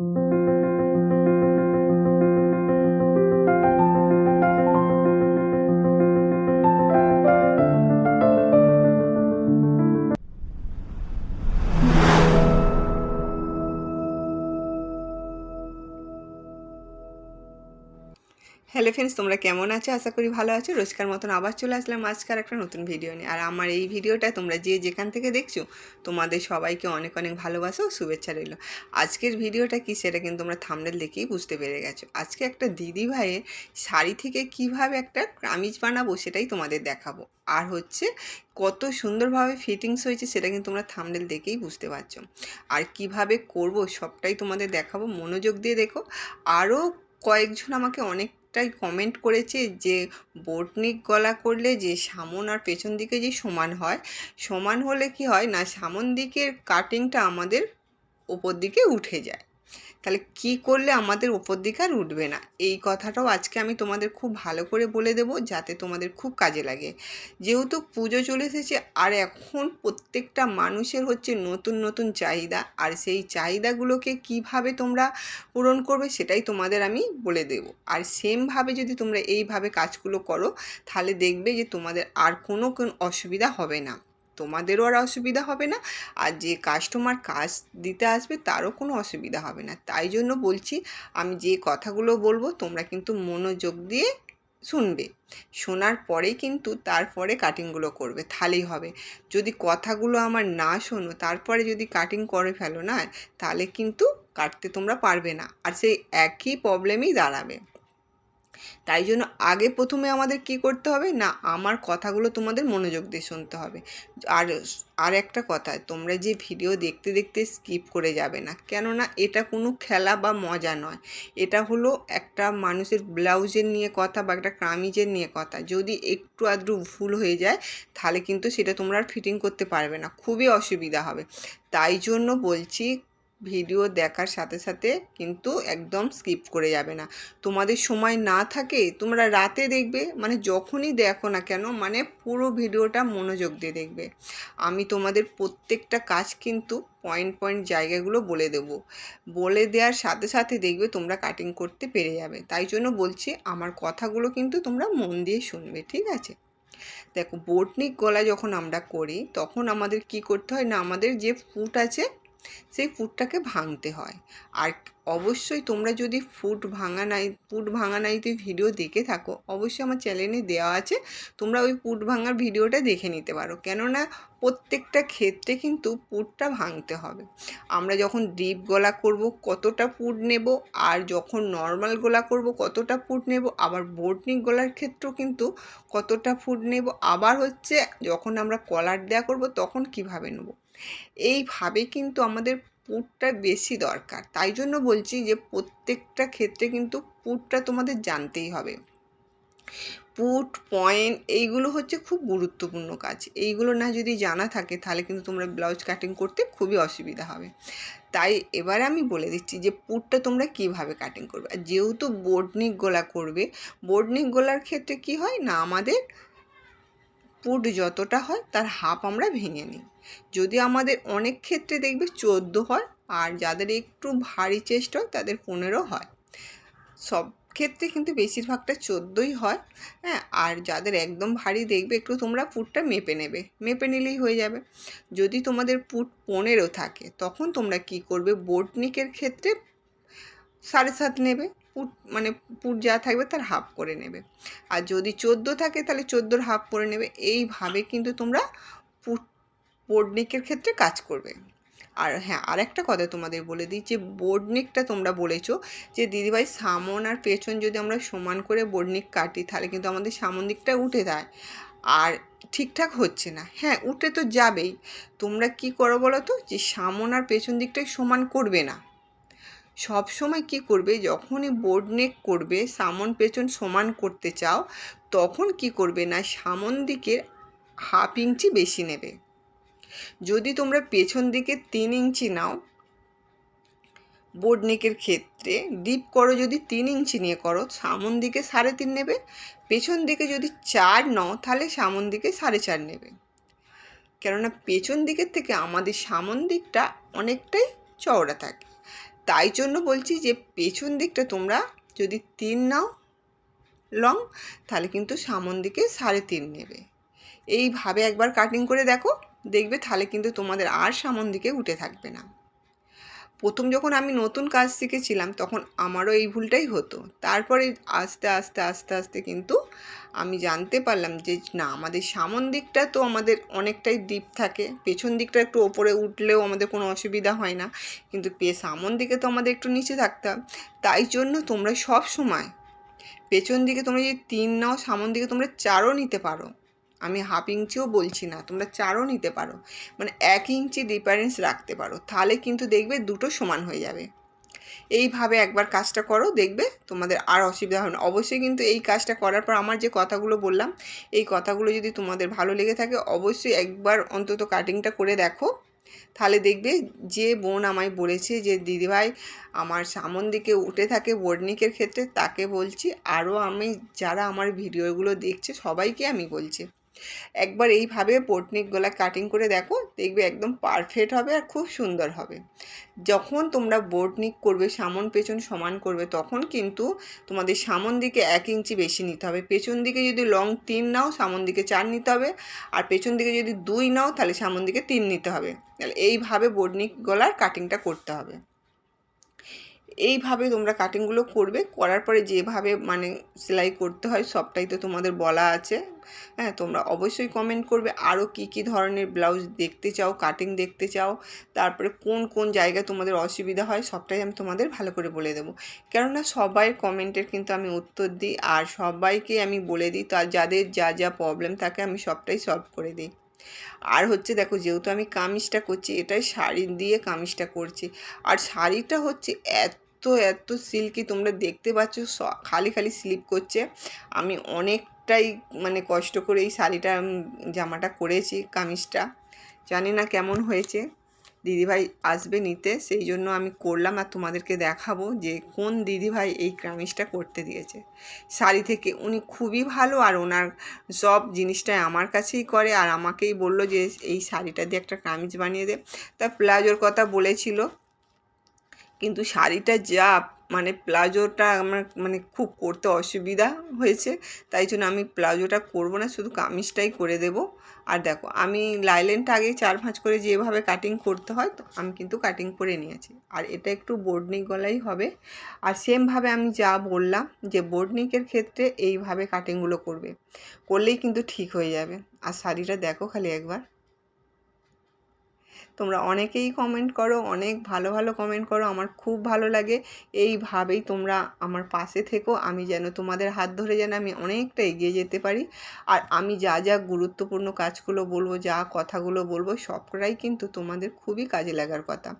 thank you hello friends তোমরা কেমন আছো? আশা করি ভালো আছো। রোজকার মতন আবার চলে আসলাম আজকার একটা নতুন ভিডিও নিয়ে। আর আমার এই ভিডিওটা তোমরা যে যেখান থেকে দেখছ, তোমাদের সবাইকে অনেক অনেক ভালোবাসো শুভেচ্ছা রইল। আজকের ভিডিওটা কি সেটা কিন্তু তোমরা থামনেল দেখেই বুঝতে পেরে গেছো। আজকে একটা দিদি ভাইয়ের শাড়ি থেকে কীভাবে একটা কামিজ বানাবো সেটাই তোমাদের দেখাবো। আর হচ্ছে কত সুন্দরভাবে ফিটিংস হয়েছে সেটা কিন্তু তোমরা থামনেল দেখেই বুঝতে পারছ। আর কীভাবে করব সবটাই তোমাদের দেখাবো। মনোযোগ দিয়ে দেখো। আরও কয়েকজন আমাকে অনেকটাই কমেন্ট করেছে যে বোটনিক গলা করলে যে সামন আর পেছন দিকে যে সমান হয়, সমান হলে কি হয় না, সামন দিকের কাটিংটা আমাদের ওপর দিকে উঠে যায়। তাহলে কি করলে আমাদের ওপর আর উঠবে না? এই কথাটাও আজকে আমি তোমাদের খুব ভালো করে বলে দেবো, যাতে তোমাদের খুব কাজে লাগে। যেহেতু পুজো চলে এসেছে, আর এখন প্রত্যেকটা মানুষের হচ্ছে নতুন নতুন চাহিদা, আর সেই চাহিদাগুলোকে কীভাবে তোমরা পূরণ করবে সেটাই তোমাদের আমি বলে দেব। আর সেমভাবে যদি তোমরা এইভাবে কাজগুলো করো, তাহলে দেখবে যে তোমাদের আর কোনো কোনো অসুবিধা হবে না। তোমাদেরও আর অসুবিধা হবে না। আর যে কাস্টমার কাজ দিতে আসবে, তারও কোনো অসুবিধা হবে না। তাই জন্য বলছি, আমি যে কথাগুলো বলব, তোমরা কিন্তু মনোযোগ দিয়ে শুনবে। শোনার পরেই কিন্তু তারপরে কাটিংগুলো করবে, তাহলেই হবে। যদি কথাগুলো আমার না শোনো, তারপরে যদি কাটিং করে ফেলো না, তাহলে কিন্তু কাটতে তোমরা পারবে না। আর সেই একই প্রবলেমই দাঁড়াবে। তাই জন্য আগে প্রথমে আমাদের কি করতে হবে? না, আমার কথাগুলো তোমাদের মনোযোগ দিয়ে শুনতে হবে। আর আর একটা কথা, তোমরা যে ভিডিও দেখতে দেখতে স্কিপ করে যাবে না, কেননা এটা কোনো খেলা বা মজা নয়। এটা হলো একটা মানুষের ব্লাউজের নিয়ে কথা বা একটা কামিজের নিয়ে কথা। যদি একটু আধটু ভুল হয়ে যায়, তাহলে কিন্তু সেটা তোমরা আর ফিটিং করতে পারবে না। খুবই অসুবিধা হবে। তাই জন্য বলছি ভিডিও দেখার সাথে সাথে কিন্তু একদম স্কিপ করে যাবে না। তোমাদের সময় না থাকে, তোমরা রাতে দেখবে মানে যখনই দেখো না কেন মানে পুরো ভিডিওটা মনোযোগ দিয়ে দেখবে। আমি তোমাদের প্রত্যেকটা কাজ কিন্তু পয়েন্ট পয়েন্ট জায়গাগুলো বলে দেব। বলে দেওয়ার সাথে সাথে দেখবে তোমরা কাটিং করতে পেরে যাবে। তাই জন্য বলছি, আমার কথাগুলো কিন্তু তোমরা মন দিয়ে শুনবে, ঠিক আছে? দেখো, বোটনিক গলা যখন আমরা করি, তখন আমাদের কি করতে হয় না, আমাদের যে ফুট আছে সেই ফুটটাকে ভাঙতে হয়। আর অবশ্যই তোমরা যদি ফুট ভাঙা নাই ফুট ভাঙা নাইতে ভিডিও দেখে থাকো, অবশ্যই আমার চ্যানেলে দেওয়া আছে, তোমরা ওই পুট ভাঙার ভিডিওটা দেখে নিতে পারো। কেননা প্রত্যেকটা ক্ষেত্রে কিন্তু পুটটা ভাঙতে হবে। আমরা যখন ডিপ গলা করব, কতটা পুট নেব, আর যখন নর্মাল গলা করব, কতটা পুট নেব, আবার বোটনিক গলার ক্ষেত্রেও কিন্তু কতটা ফুট নেব, আবার হচ্ছে যখন আমরা কলার দেওয়া করব, তখন কীভাবে নেব? এইভাবে কিন্তু আমাদের পুরটা বেশি দরকার। তাই জন্য বলছি যে প্রত্যেকটা ক্ষেত্রে কিন্তু পুরটা তোমাদের জানতেই হবে। পুট, পয়েন্ট এইগুলো হচ্ছে খুব গুরুত্বপূর্ণ কাজ। এইগুলো না যদি জানা থাকে তাহলে কিন্তু তোমরা ব্লাউজ কাটিং করতে খুবই অসুবিধা হবে। তাই এবারে আমি বলে দিচ্ছি যে পুটটা তোমরা কীভাবে কাটিং করবে? আর যেহেতু বোর্ডনিক গোলা করবে বোর্ডনিক গোলার ক্ষেত্রে কি হয় না আমাদের পুট যতটা হয়, তার হাফ আমরা ভেঙে নিই। যদি আমাদের অনেক ক্ষেত্রে দেখবে চোদ্দ হয়, আর যাদের একটু ভারী চেস্ট হয়, তাদের পনেরো হয়। সব ক্ষেত্রে কিন্তু বেশিরভাগটা চোদ্দোই হয় হ্যাঁ? আর যাদের একদম ভারী দেখবে, একটু তোমরা পুটটা মেপে নেবে। মেপে নিলেই হয়ে যাবে। যদি তোমাদের পুট পনেরো থাকে, তখন তোমরা কি করবে? বোটনিকের ক্ষেত্রে সাড়ে সাত নেবে। পুট মানে পুট যা থাকবে তার হাফ করে নেবে। আর যদি চোদ্দ থাকে তাহলে চোদ্দোর হাফ করে নেবে। এইভাবে কিন্তু তোমরা পুট বোর্ডনিকের ক্ষেত্রে কাজ করবে। আর হ্যাঁ আর একটা কথা তোমাদের বলে দিই যে বোর্ডনিকটা তোমরা বলেছ যে দিদিভাই সামন আর পেছন যদি আমরা সমান করে বোর্ডনিক কাটি তাহলে কিন্তু আমাদের সামন দিকটা উঠে যায়। আর ঠিকঠাক হচ্ছে না। হ্যাঁ উঠে তো যাবেই। তোমরা কি করো বলো তো? যে সামন আর পেছন দিকটাই সমান করবে না। সব সময় কি করবে? যখনই বোর্ড নেক করবে, সামন পেছন সমান করতে চাও, তখন কি করবে না? সামন দিকের হাফ ইঞ্চি বেশি নেবে। যদি তোমরা পেছন দিকে তিন ইঞ্চি নাও বোর্ড নেকের ক্ষেত্রে ডিপ করো যদি তিন ইঞ্চি নিয়ে করো, সামন দিকে সাড়ে তিন নেবে, পেছন দিকে যদি চার নাও, তাহলে সামন দিকে সাড়ে চার নেবে। কেননা পেছন দিকের থেকে আমাদের সামন দিকটা অনেকটাই চওড়া থাকে। তাই জন্য বলছি যে পেছন দিকটা তোমরা যদি তিন নাও লং, তাহলে কিন্তু সামন দিকে সাড়ে তিন নেবে। এইভাবে একবার কাটিং করে দেখো, দেখবে তাহলে কিন্তু তোমাদের আর সামন দিকে উঠে থাকবে না। প্রথম যখন আমি নতুন কাজ শিখেছিলাম, তখন আমারও এই ভুলটাই হতো। তারপরে আস্তে আস্তে আস্তে আস্তে কিন্তু আমি জানতে পারলাম যে, না, আমাদের সামন দিকটা তো আমাদের অনেকটাই ডিপ থাকে। পেছন দিকটা একটু ওপরে উঠলেও আমাদের কোনো অসুবিধা হয় না। কিন্তু পে, সামন দিকে তো আমাদের একটু নিচে থাকতাম তাই জন্য তোমরা সব সময় পেছন দিকে তোমরা যদি তিন নাও, সামন দিকে তোমরা চারও নিতে পারো। আমি হাফ ইঞ্চিও বলছি না, তোমরা চারও নিতে পারো। মানে এক ইঞ্চি ডিফারেন্স রাখতে পারো, তাহলে কিন্তু দেখবে দুটো সমান হয়ে যাবে। এইভাবে একবার কাজটা করো, দেখবে তোমাদের আর অসুবিধা হবে না। অবশ্যই কিন্তু এই কাজটা করার পর আমার যে কথাগুলো বললাম, এই কথাগুলো যদি তোমাদের ভালো লেগে থাকে, অবশ্যই একবার অন্তত কাটিংটা করে দেখো। তাহলে দেখবে যে বোন আমায় বলেছে যে, দিদিভাই, আমার সামন দিকে উঠে থাকে বোর্ডনিকের ক্ষেত্রে, তাকে বলছি, আরও আমি যারা আমার ভিডিওগুলো দেখছে, সবাইকে আমি বলছি। একবার এইভাবে পোটনিক গলা কাটিং করে দেখো, দেখবে একদম পারফেক্ট হবে আর খুব সুন্দর হবে। যখন তোমরা বোটনিক করবে, সামন পেছন সমান করবে, তখন কিন্তু তোমাদের সামন দিকে এক ইঞ্চি বেশি নিতে হবে। পেছন দিকে যদি লং তিন নাও, সামন দিকে চার নিতে হবে। আর পেছন দিকে যদি দুই নাও, তাহলে সামন দিকে তিন নিতে হবে। তাহলে এইভাবে বোটনিক গলার কাটিংটা করতে হবে। এইভাবে তোমরা কাটিংগুলো করবে, করার পরে যেভাবে মানে সেলাই করতে হয় সবটাই তো তোমাদের বলা আছে। হ্যাঁ তোমরা অবশ্যই কমেন্ট করবে আরও কি কি ধরনের ব্লাউজ দেখতে চাও কাটিং দেখতে চাও, তারপরে কোন কোন জায়গায় তোমাদের অসুবিধা হয় সবটাই আমি তোমাদের ভালো করে বলে দেবো। কেননা সবাই কমেন্টের কিন্তু আমি উত্তর দিই, আর সবাইকে আমি বলে দিই তার যাদের যা যা প্রবলেম থাকে আমি সবটাই সলভ করে দিই। আর হচ্ছে দেখো যেহেতু আমি কামিজটা করছি, এটাই শাড়ি দিয়ে কামিজটা করছি। আর শাড়িটা হচ্ছে এত এত সিল্কি, তোমরা দেখতে পাচ্ছ খালি খালি স্লিপ করছে। আমি অনেকটাই মানে কষ্ট করে এই শাড়িটা জামাটা করেছি, কামিজটা। জানি না কেমন হয়েছে। দিদিভাই আসবে নিতে, সেই জন্য আমি করলাম আর তোমাদেরকে দেখাবো যে কোন দিদিভাই এই কামিজটা করতে দিয়েছে। শাড়ি থেকে উনি খুবই ভালো আর ওনার সব জিনিসটাই আমার কাছেই করে আর আমাকেই বলল যে এই শাড়িটা দিয়ে একটা কামিজ বানিয়ে দে। তা প্লাজোর কথা বলেছিল, কিন্তু শাড়িটা যা মানে প্লাজোটা আমার মানে খুব করতে অসুবিধা হয়েছে, তাই জন্য আমি প্লাজোটা করব না, শুধু কামিজটাই করে দেব। আর দেখো, আমি লাইলেনটা আগে চার ভাঁজ করে যেভাবে কাটিং করতে হয়, তো আমি কিন্তু কাটিং করে নিয়েছি। আর এটা একটু বোর্ডনিক গলাই হবে। আর সেমভাবে আমি যা বললাম, যে বোর্ডনিকের ক্ষেত্রে এইভাবে কাটিংগুলো করবে। করলেই কিন্তু ঠিক হয়ে যাবে। আর শাড়িটা দেখো খালি একবার। তোমরা অনেকেই কমেন্ট করো, অনেক ভালো ভালো কমেন্ট করো, আমার খুব ভালো লাগে। এইভাবেই তোমরা আমার পাশে থেকো, আমি যেন তোমাদের হাত ধরে যেন আমি অনেকটা এগিয়ে যেতে পারি। আর আমি যা যা গুরুত্বপূর্ণ কাজগুলো বলব, যা কথাগুলো বলব, সবটাই কিন্তু তোমাদের খুবই কাজে লাগার কথা।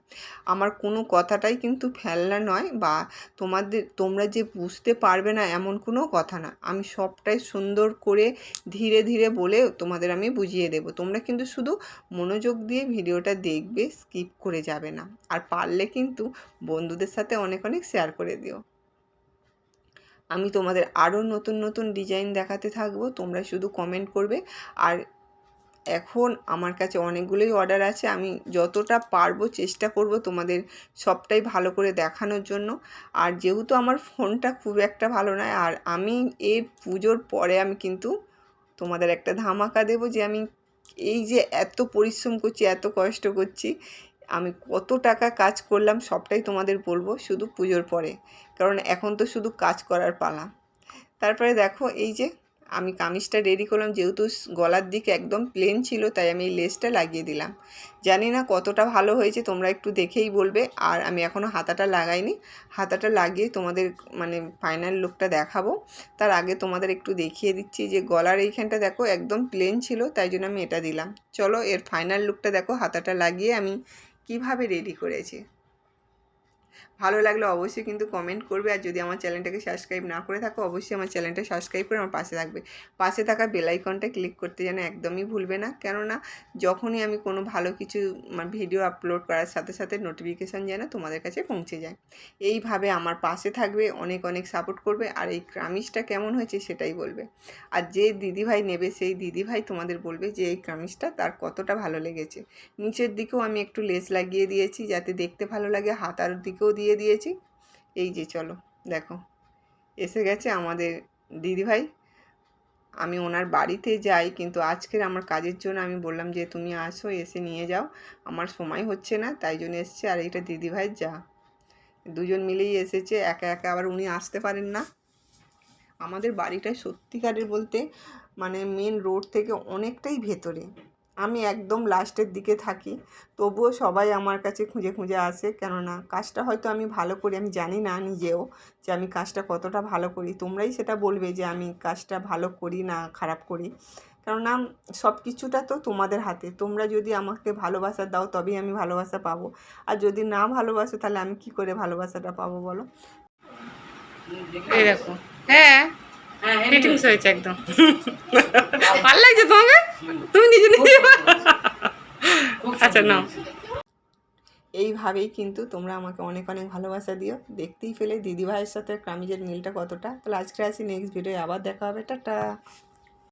আমার কোনো কথাটাই কিন্তু ফেলনা নয় বা তোমাদের, তোমরা যে বুঝতে পারবে না এমন কোনো কথা না। আমি সবটাই সুন্দর করে ধীরে ধীরে বলে তোমাদের আমি বুঝিয়ে দেবো। তোমরা কিন্তু শুধু মনোযোগ দিয়ে ভিডিওটা দেখবে স্কিপ করে যাবে না। আর পারলে কিন্তু বন্ধুদের সাথে অনেক অনেক শেয়ার করে দিও। আমি তোমাদের আরও নতুন নতুন ডিজাইন দেখাতে থাকব, তোমরা শুধু কমেন্ট করবে। আর এখন আমার কাছে অনেকগুলোই অর্ডার আছে, আমি যতটা পারব চেষ্টা করব তোমাদের সবটাই ভালো করে দেখানোর জন্য। আর যেহেতু আমার ফোনটা খুব একটা ভালো নয়, আর আমি এর পুজোর পরে আমি কিন্তু তোমাদের একটা ধামাকা দেবো যে আমি এই যে এত পরিশ্রম করছি, এত কষ্ট করছি, আমি কত টাকা কাজ করলাম সবটাই তোমাদের বলব শুধু পুজোর পরে। কারণ এখন তো শুধু কাজ করার পালা। তারপরে দেখো এই যে আমি কামিজটা রেডি করলাম, যেহেতু গলার দিকে একদম প্লেন ছিল, তাই আমি এই লেসটা লাগিয়ে দিলাম। জানি না কতটা ভালো হয়েছে, তোমরা একটু দেখেই বলবে। আর আমি এখনও হাতাটা লাগাইনি। হাতাটা লাগিয়ে তোমাদের মানে ফাইনাল লুকটা দেখাবো। তার আগে তোমাদের একটু দেখিয়ে দিচ্ছি যে, গলার এইখানটা দেখো একদম প্লেন ছিল, তাই জন্য আমি এটা দিলাম। চলো, এর ফাইনাল লুকটা দেখো, হাতাটা লাগিয়ে আমি কীভাবে রেডি করেছি। ভালো লাগলে অবশ্যই কিন্তু কমেন্ট করবে। আর যদি আমার চ্যানেলটাকে সাবস্ক্রাইব না করে থাকো, অবশ্যই আমার চ্যানেলটা সাবস্ক্রাইব করে আমার পাশে থাকবে। পাশে থাকা বেলাইকনটা ক্লিক করতে যেন একদমই ভুলবে না। কেননা, যখনই আমি কোনো ভালো কিছু ভিডিও আপলোড করার সাথে সাথে নোটিফিকেশান যেন তোমাদের কাছে পৌঁছে যায়। এইভাবে আমার পাশে থাকবে, অনেক অনেক সাপোর্ট করবে। আর এই কামিজটা কেমন হয়েছে সেটাই বলবে। আর যে দিদিভাই নেবে, সেই দিদিভাই তোমাদের বলবে যে, এই কামিজটা তার কতটা ভালো লেগেছে। নিচের দিকেও আমি একটু লেস লাগিয়ে দিয়েছি, যাতে দেখতে ভালো লাগে। হাতার দিকেও দিয়ে দিয়ে দিয়েছি। এই যে চলো, দেখো, এসে গেছে আমাদের দিদিভাই। আমি ওনার বাড়িতে যাই, কিন্তু আজকের আমার কাজের জন্য আমি বললাম যে, তুমি আসো, এসে নিয়ে যাও। আমার সময় হচ্ছে না, তাই জন্য এসছে, আর এটা দিদিভাই যা। দুজন মিলেই এসেছে, একা একা আবার উনি আসতে পারেন না। আমাদের বাড়িটা সত্যিকারের বলতে মানে মেন রোড থেকে অনেকটাই ভেতরে। আমি একদম লাস্টের দিকে থাকি। তবুও সবাই আমার কাছে খুঁজে খুঁজে আসে, কেননা কাজটা হয়তো আমি ভালো করি, আমি জানি না নিজেও যে আমি কাজটা কতটা ভালো করি। তোমরাই সেটা বলবে যে আমি কাজটা ভালো করি না খারাপ করি। কেননা সব কিছুটা তো তোমাদের হাতে। তোমরা যদি আমাকে ভালোবাসা দাও, তবেই আমি ভালোবাসা পাবো। আর যদি না ভালোবাসো, তাহলে আমি কি করে ভালোবাসাটা পাবো বলো? হ্যাঁ। ফিটিংস হয়েছে একদম। ভালো লাগছে তোমাকে? তুমি নিজে নিজে আচ্ছা নাও। এইভাবেই কিন্তু তোমরা আমাকে অনেক অনেক ভালোবাসা দিও। দেখতেই ফেলে দিদিভাইয়ের সাথে ক্রামিজের মিলটা কতটা। তাহলে আজকে আসি নেক্সট ভিডিও আবার দেখা হবে। টাটা।